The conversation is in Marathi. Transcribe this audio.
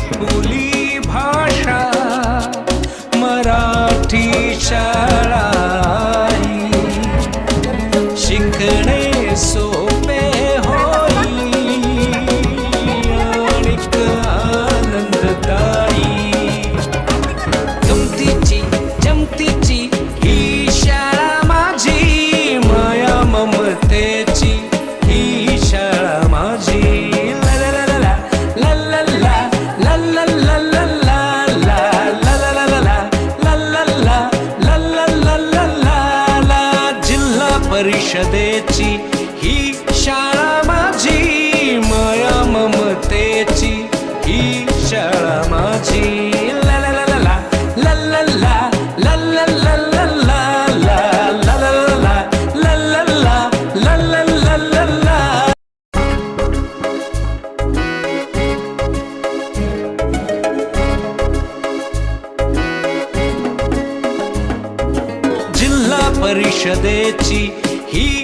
आपली भाषा मराठी शाळा शिकणे परिषदेची ही शाळा माझी माया ममतेची ही शाळा माझी परिषदेची He